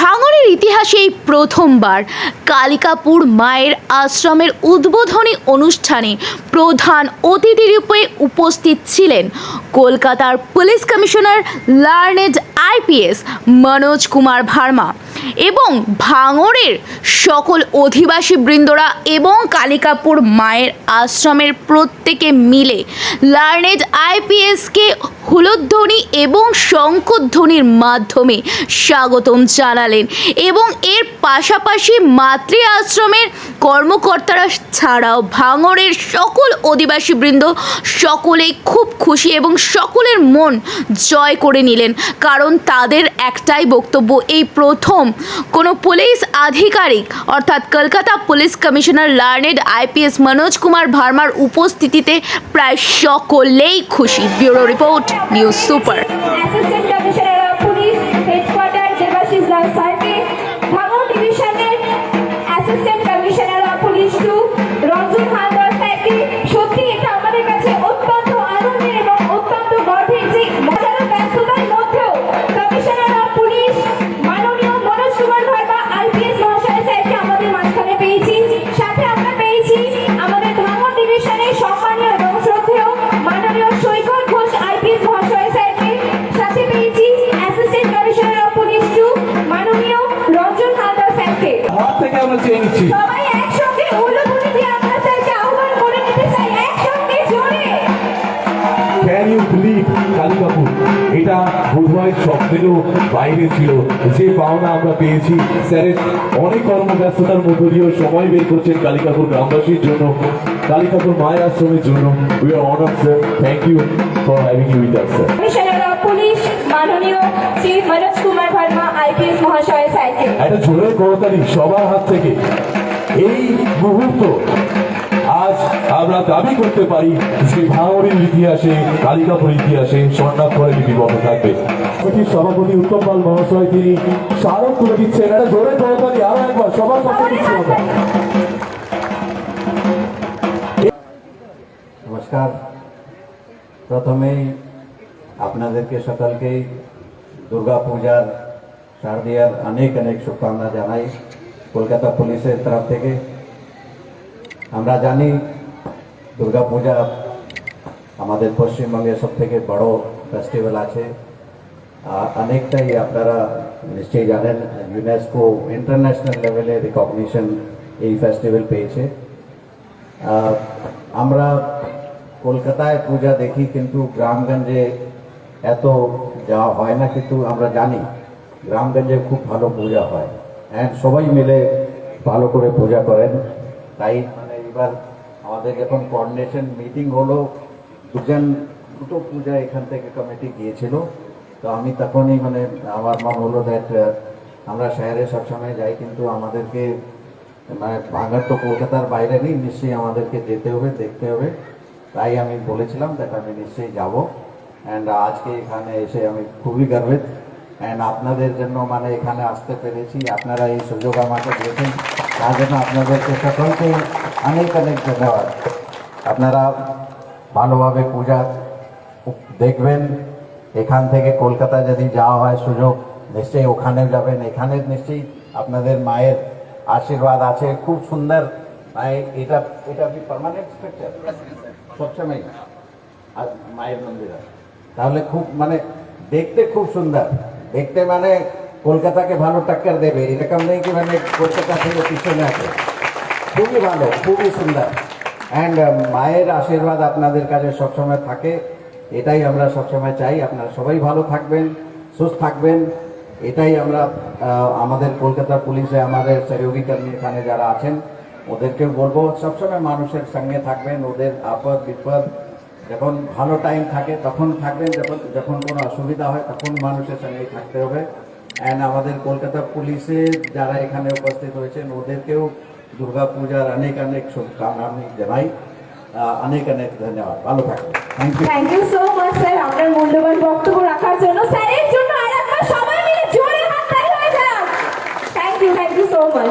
ভাঙনের ইতিহাসে এই প্রথমবার কালিকাপুর মায়ের আশ্রমের উদ্বোধনী অনুষ্ঠানে প্রধান অতিথি রূপে উপস্থিত ছিলেন কলকাতার police commissioner learned IPS Manoj Kumar Verma. এবং ভাঙড়ের সকল অধিবাসী বৃন্দরা এবং কালিকাপুর মায়ের আশ্রমের প্রত্যেকে মিলে লার্নেড আইপিএসকে হুলধ্বনি এবং শঙ্কধ্বনির মাধ্যমে স্বাগতম জানালেন এবং এর পাশাপাশি মাতৃ আশ্রমের কর্মকর্তারা ছাড়াও ভাঙড়ের সকল অধিবাসী বৃন্দ সকলেই খুব খুশি এবং সকলের মন জয় করে নিলেন। কারণ তাদের একটাই বক্তব্য, এই প্রথম কোনো পুলিশ আধিকারিক, অর্থাৎ Kolkata police commissioner learned IPS Manoj Kumar ভার্মার উপস্থিতিতে প্রায় সকলেই খুশি। Bureau report, news super. আমরা চেয়ে নিচ্ছি। সবাই একসঙ্গে উল্লুধুনি দিয়ে আমরা স্যারকে আহ্বান করে নিতে চাই একসঙ্গে জোরে। Can you believe Kali Kapoor এটা বোধহয় স্বপ্নেরও বাইরে ছিল। যে পাওনা আমরা পেয়েছি স্যারের অনেক কর্মব্যস্ততার মধ্য দিয়েও সময় বের করছেন কালী কাপুর গ্রামবাসীর জন্য। কালী কাপুর মায়ের আশ্রমের জন্য। We are honour sir thank you for having you with us sir police মাননীয় শ্রী মনোজ কুমার ভার্মা আইপিএস মহাশয় স্যারকে একটা জোরের করতালি সবার হাত থেকে। এই মুহূর্ত আজ আমরা দাবি করতে পারি যে ভাঙড়ের ইতিহাসে কালিকাপুর ইতিহাসে স্বর্ণাক্ষরে লিপিবদ্ধ থাকবে। কমিটির সভাপতি উত্তম পাল মহাশয় তিনি স্মারক করে দিচ্ছেন। একটা জোরের করতালি আরও একবার সবার পক্ষে দিচ্ছি আমরা নমস্কার। প্রথমেই আপনাদেরকে সকলকেই দুর্গা পূজার শারদিয়ার অনেক অনেক শুভকামনা জানাই কলকাতা পুলিশের তরফ থেকে আমরা জানি দুর্গা পূজা আমাদের পশ্চিমবঙ্গের সব থেকে বড় ফেস্টিভ্যাল আছে আর অনেকটাই আপনারা নিশ্চয়ই জানেন ইউনেস্কো ইন্টারন্যাশনাল লেভেলে রিকগনিশন এই ফেস্টিভ্যাল পেয়েছে আহ, আমরা কলকাতায় পূজা দেখি কিন্তু গ্রামগঞ্জে এত যাওয়া হয় না কিন্তু আমরা জানি গ্রামগঞ্জে খুব ভালো পূজা হয়। অ্যান্ড সবাই মিলে ভালো করে পূজা করেন। তাই মানে এবার আমাদের যখন কোঅর্ডিনেশন মিটিং হলো, দুজন, দুটো পূজা এখান থেকে কমিটি গিয়েছিল। তো আমি তখনই মানে আমার মন হলো দ্যাট আমরা শহরে সবসময় যাই, কিন্তু আমাদেরকে মানে ভাঙার তো কলকাতার বাইরে নেই, নিশ্চয়ই আমাদেরকে যেতে হবে, দেখতে হবে। তাই আমি বলেছিলাম দ্যাট আমি নিশ্চয়ই যাব। অ্যান্ড আজকে এখানে এসে আমি খুবই গর্বিত। অ্যান্ড আপনাদের জন্য মানে এখানে আসতে পেরেছি। আপনারা এই সুযোগ আমাকে দিয়েছেন। তার জন্য আপনাদেরকে সকলকে অনেক অনেক ধন্যবাদ। আপনারা ভালোভাবে পূজা দেখবেন। এখান থেকে কলকাতা যদি যাওয়া হয় সুযোগ, নিশ্চয়ই ওখানে যাবেন। এখানে নিশ্চয়ই আপনাদের মায়ের আশীর্বাদ আছে। খুব সুন্দর। মায়ের এটা এটা কি পার্মানেন্ট স্ট্রাকচার সবসময় মায়ের মন্দির তাহলে খুব মানে দেখতে খুব সুন্দর। দেখতে মানে কলকাতাকে ভালো টাক্কার দেবে। এরকম নেই কি মানে কলকাতা থেকে পিছনে আছে। খুবই ভালো, খুবই সুন্দর। অ্যান্ড মায়ের আশীর্বাদ আপনাদের কাছে সবসময় থাকে। এটাই আমরা সবসময় চাই। আপনারা সবাই ভালো থাকবেন, সুস্থ থাকবেন। এটাই আমরা আমাদের কলকাতা পুলিশে, আমাদের সহযোগী কর্মী এখানে যারা আছেন ওদেরকে বলব, সবসময় মানুষের সঙ্গে থাকবেন। ওদের আপদ বিপদ যখন ভালো টাইম থাকে, তখন থাকবেন, যখন যখন কোনো অসুবিধা হয়, তখন মানুষের সঙ্গেই থাকতে হবে। অ্যান্ড আমাদের কলকাতা পুলিশে যারা এখানে উপস্থিত হয়েছেন, ওদেরকেও দুর্গা পূজার অনেক অনেক শুভকামনা আমি জানাই অনেক অনেক ধন্যবাদ। ভালো থাকবেন। Thank you thank you so much sir আপনার মূল্যবান বক্তব্য রাখার জন্য, স্যারের জন্য আর একবার সবাই মিলে জোরে হাততালি হয়ে যাক। Thank you thank you so much